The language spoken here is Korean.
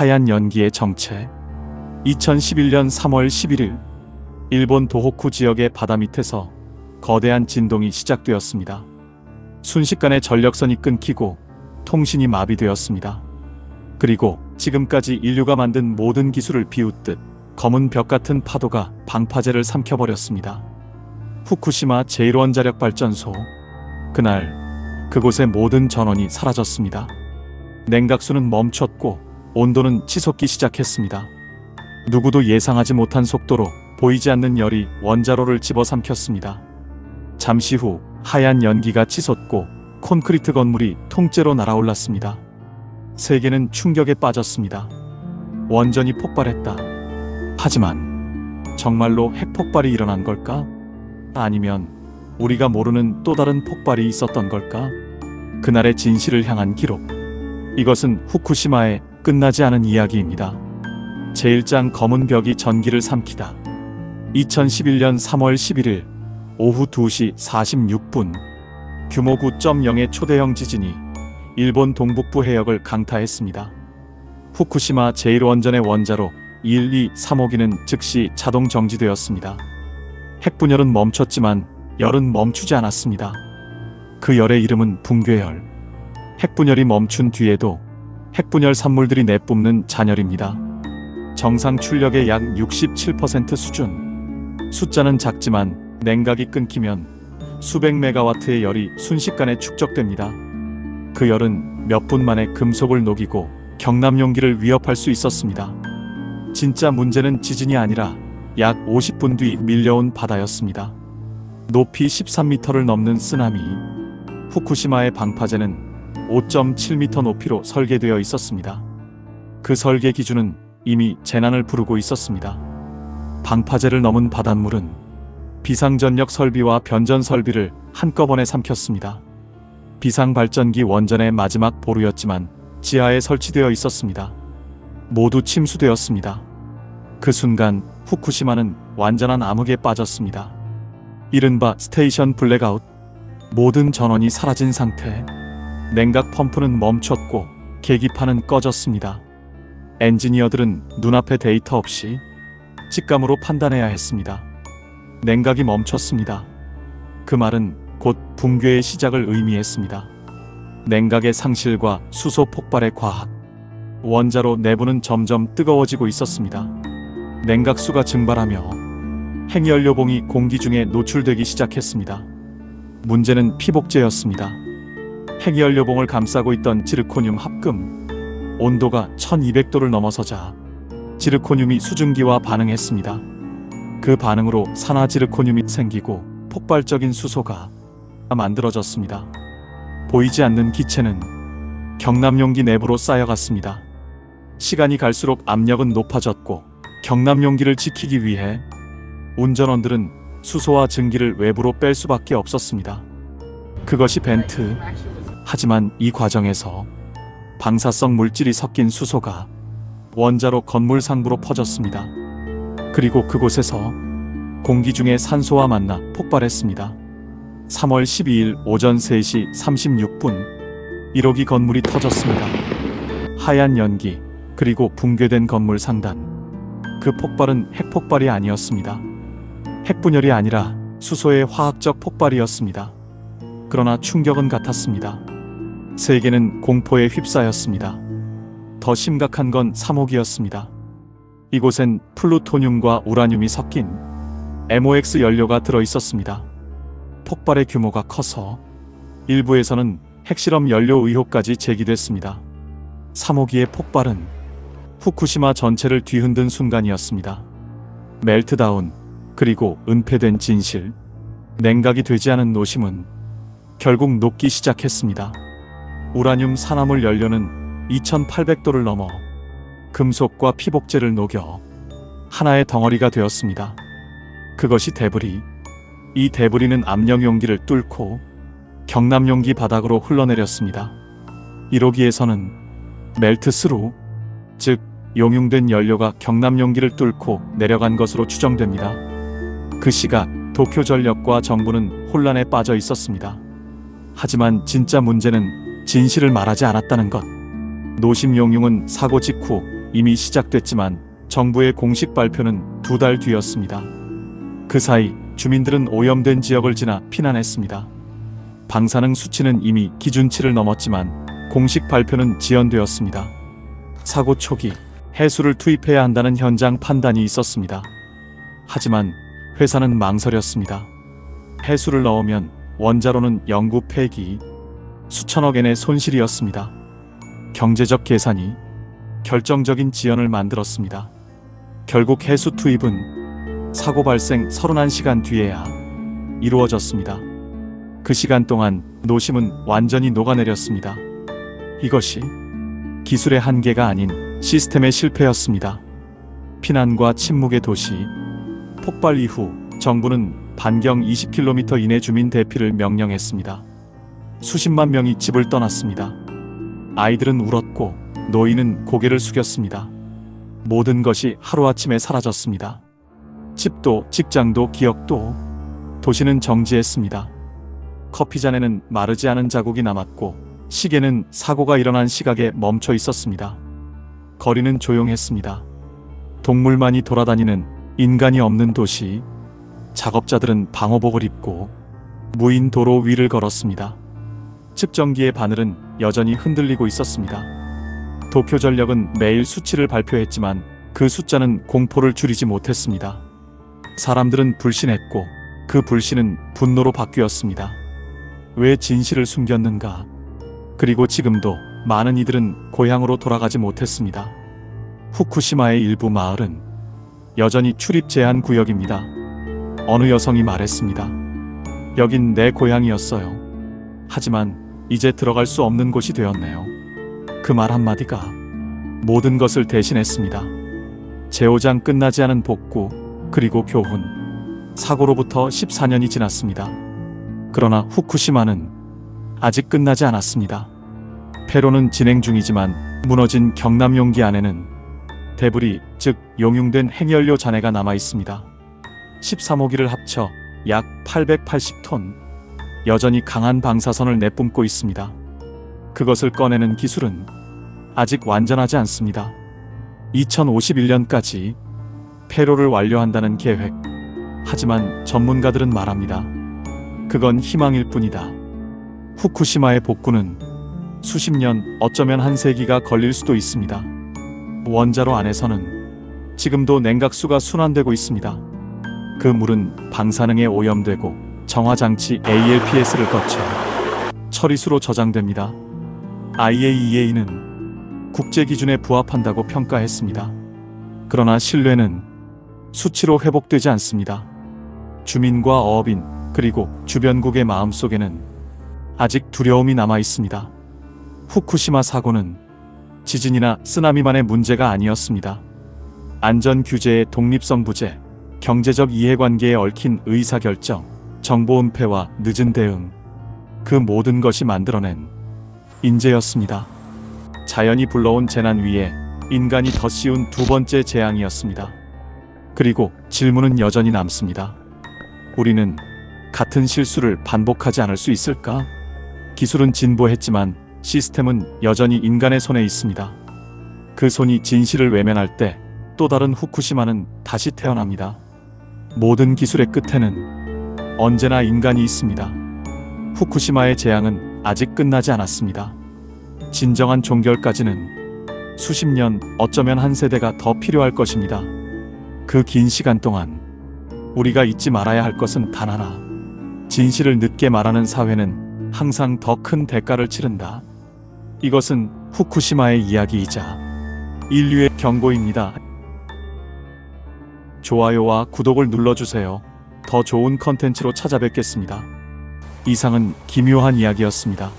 하얀 연기의 정체. 2011년 3월 11일 일본 도호쿠 지역의 바다 밑에서 거대한 진동이 시작되었습니다. 순식간에 전력선이 끊기고 통신이 마비되었습니다. 그리고 지금까지 인류가 만든 모든 기술을 비웃듯 검은 벽 같은 파도가 방파제를 삼켜버렸습니다. 후쿠시마 제1원자력 발전소. 그날 그곳의 모든 전원이 사라졌습니다. 냉각수는 멈췄고 온도는 치솟기 시작했습니다. 누구도 예상하지 못한 속도로 보이지 않는 열이 원자로를 집어삼켰습니다. 잠시 후 하얀 연기가 치솟고 콘크리트 건물이 통째로 날아올랐습니다. 세계는 충격에 빠졌습니다. 원전이 폭발했다. 하지만 정말로 핵폭발이 일어난 걸까? 아니면 우리가 모르는 또 다른 폭발이 있었던 걸까? 그날의 진실을 향한 기록. 이것은 후쿠시마의 끝나지 않은 이야기입니다. 제1장 검은 벽이 전기를 삼키다. 2011년 3월 11일 오후 2시 46분 규모 9.0의 초대형 지진이 일본 동북부 해역을 강타했습니다. 후쿠시마 제1원전의 원자로 1, 2, 3호기는 즉시 자동 정지되었습니다. 핵분열은 멈췄지만 열은 멈추지 않았습니다. 그 열의 이름은 붕괴열. 핵분열이 멈춘 뒤에도 핵분열 산물들이 내뿜는 잔열입니다. 정상 출력의 약 67% 수준. 숫자는 작지만 냉각이 끊기면 수백 메가와트의 열이 순식간에 축적됩니다. 그 열은 몇 분 만에 금속을 녹이고 경남 용기를 위협할 수 있었습니다. 진짜 문제는 지진이 아니라 약 50분 뒤 밀려온 바다였습니다. 높이 13m를 넘는 쓰나미. 후쿠시마의 방파제는 5.7m 높이로 설계되어 있었습니다. 그 설계 기준은 이미 재난을 부르고 있었습니다. 방파제를 넘은 바닷물은 비상전력 설비와 변전 설비를 한꺼번에 삼켰습니다. 비상발전기 원전의 마지막 보루였지만 지하에 설치되어 있었습니다. 모두 침수되었습니다. 그 순간 후쿠시마는 완전한 암흑에 빠졌습니다. 이른바 스테이션 블랙아웃. 모든 전원이 사라진 상태. 냉각 펌프는 멈췄고 계기판은 꺼졌습니다. 엔지니어들은 눈앞에 데이터 없이 직감으로 판단해야 했습니다. 냉각이 멈췄습니다. 그 말은 곧 붕괴의 시작을 의미했습니다. 냉각의 상실과 수소 폭발의 과학. 원자로 내부는 점점 뜨거워지고 있었습니다. 냉각수가 증발하며 핵연료봉이 공기 중에 노출되기 시작했습니다. 문제는 피복제였습니다. 핵연료봉을 감싸고 있던 지르코늄 합금. 온도가 1200도를 넘어서자 지르코늄이 수증기와 반응했습니다. 그 반응으로 산화 지르코늄이 생기고 폭발적인 수소가 만들어졌습니다. 보이지 않는 기체는 경남용기 내부로 쌓여갔습니다. 시간이 갈수록 압력은 높아졌고 경남용기를 지키기 위해 운전원들은 수소와 증기를 외부로 뺄 수밖에 없었습니다. 그것이 벤트. 하지만 이 과정에서 방사성 물질이 섞인 수소가 원자로 건물 상부로 퍼졌습니다. 그리고 그곳에서 공기 중에 산소와 만나 폭발했습니다. 3월 12일 오전 3시 36분 1호기 건물이 터졌습니다. 하얀 연기 그리고 붕괴된 건물 상단. 그 폭발은 핵폭발이 아니었습니다. 핵분열이 아니라 수소의 화학적 폭발이었습니다. 그러나 충격은 같았습니다. 세계는 공포에 휩싸였습니다. 더 심각한 건 3호기였습니다. 이곳엔 플루토늄과 우라늄이 섞인 MOX 연료가 들어 있었습니다. 폭발의 규모가 커서 일부에서는 핵실험 연료 의혹까지 제기됐습니다. 3호기의 폭발은 후쿠시마 전체를 뒤흔든 순간이었습니다. 멜트다운, 그리고 은폐된 진실, 냉각이 되지 않은 노심은 결국 녹기 시작했습니다. 우라늄 산화물 연료는 2800도를 넘어 금속과 피복제를 녹여 하나의 덩어리가 되었습니다. 그것이 데브리. 이 데브리는 압력 용기를 뚫고 경남 용기 바닥으로 흘러내렸습니다. 1호기에서는 멜트스루, 즉 용융된 연료가 경남 용기를 뚫고 내려간 것으로 추정됩니다. 그 시각 도쿄 전력과 정부는 혼란에 빠져 있었습니다. 하지만 진짜 문제는 진실을 말하지 않았다는 것. 노심 용융은 사고 직후 이미 시작됐지만 정부의 공식 발표는 두 달 뒤였습니다. 그 사이 주민들은 오염된 지역을 지나 피난했습니다. 방사능 수치는 이미 기준치를 넘었지만 공식 발표는 지연되었습니다. 사고 초기 해수를 투입해야 한다는 현장 판단이 있었습니다. 하지만 회사는 망설였습니다. 해수를 넣으면 원자로는 영구 폐기, 수천억 엔의 손실이었습니다. 경제적 계산이 결정적인 지연을 만들었습니다. 결국 해수 투입은 사고 발생 31시간 뒤에야 이루어졌습니다. 그 시간 동안 노심은 완전히 녹아내렸습니다. 이것이 기술의 한계가 아닌 시스템의 실패였습니다. 피난과 침묵의 도시, 폭발 이후 정부는 반경 20km 이내 주민 대피를 명령했습니다. 수십만 명이 집을 떠났습니다. 아이들은 울었고 노인은 고개를 숙였습니다. 모든 것이 하루아침에 사라졌습니다. 집도 직장도 기억도 도시는 정지했습니다. 커피잔에는 마르지 않은 자국이 남았고 시계는 사고가 일어난 시각에 멈춰 있었습니다. 거리는 조용했습니다. 동물만이 돌아다니는 인간이 없는 도시. 작업자들은 방호복을 입고 무인 도로 위를 걸었습니다. 측정기의 바늘은 여전히 흔들리고 있었습니다. 도쿄전력은 매일 수치를 발표했지만 그 숫자는 공포를 줄이지 못했습니다. 사람들은 불신했고 그 불신은 분노로 바뀌었습니다. 왜 진실을 숨겼는가? 그리고 지금도 많은 이들은 고향으로 돌아가지 못했습니다. 후쿠시마의 일부 마을은 여전히 출입 제한 구역입니다. 어느 여성이 말했습니다. 여긴 내 고향이었어요. 하지만 이제 들어갈 수 없는 곳이 되었네요. 그 말 한마디가 모든 것을 대신했습니다. 제오장 끝나지 않은 복구, 그리고 교훈. 사고로부터 14년이 지났습니다. 그러나 후쿠시마는 아직 끝나지 않았습니다. 폐로는 진행 중이지만 무너진 경남 용기 안에는 데브리, 즉 용융된 핵연료 잔해가 남아 있습니다. 13호기를 합쳐 약 880톤. 여전히 강한 방사선을 내뿜고 있습니다. 그것을 꺼내는 기술은 아직 완전하지 않습니다. 2051년까지 폐로를 완료한다는 계획. 하지만 전문가들은 말합니다. 그건 희망일 뿐이다. 후쿠시마의 복구는 수십 년, 어쩌면 한 세기가 걸릴 수도 있습니다. 원자로 안에서는 지금도 냉각수가 순환되고 있습니다. 그 물은 방사능에 오염되고 정화장치 ALPS를 거쳐 처리수로 저장됩니다. IAEA는 국제 기준에 부합한다고 평가했습니다. 그러나 신뢰는 수치로 회복되지 않습니다. 주민과 어업인 그리고 주변국의 마음속에는 아직 두려움이 남아 있습니다. 후쿠시마 사고는 지진이나 쓰나미만의 문제가 아니었습니다. 안전 규제의 독립성 부재, 경제적 이해관계에 얽힌 의사결정, 정보 은폐와 늦은 대응, 그 모든 것이 만들어낸 인재였습니다. 자연이 불러온 재난 위에 인간이 덧씌운 두 번째 재앙이었습니다. 그리고 질문은 여전히 남습니다. 우리는 같은 실수를 반복하지 않을 수 있을까? 기술은 진보했지만 시스템은 여전히 인간의 손에 있습니다. 그 손이 진실을 외면할 때 또 다른 후쿠시마는 다시 태어납니다. 모든 기술의 끝에는 언제나 인간이 있습니다. 후쿠시마의 재앙은 아직 끝나지 않았습니다. 진정한 종결까지는 수십 년, 어쩌면 한 세대가 더 필요할 것입니다. 그 긴 시간 동안 우리가 잊지 말아야 할 것은 단 하나. 진실을 늦게 말하는 사회는 항상 더 큰 대가를 치른다. 이것은 후쿠시마의 이야기이자 인류의 경고입니다. 좋아요와 구독을 눌러주세요. 더 좋은 컨텐츠로 찾아뵙겠습니다. 이상은 기묘한 이야기였습니다.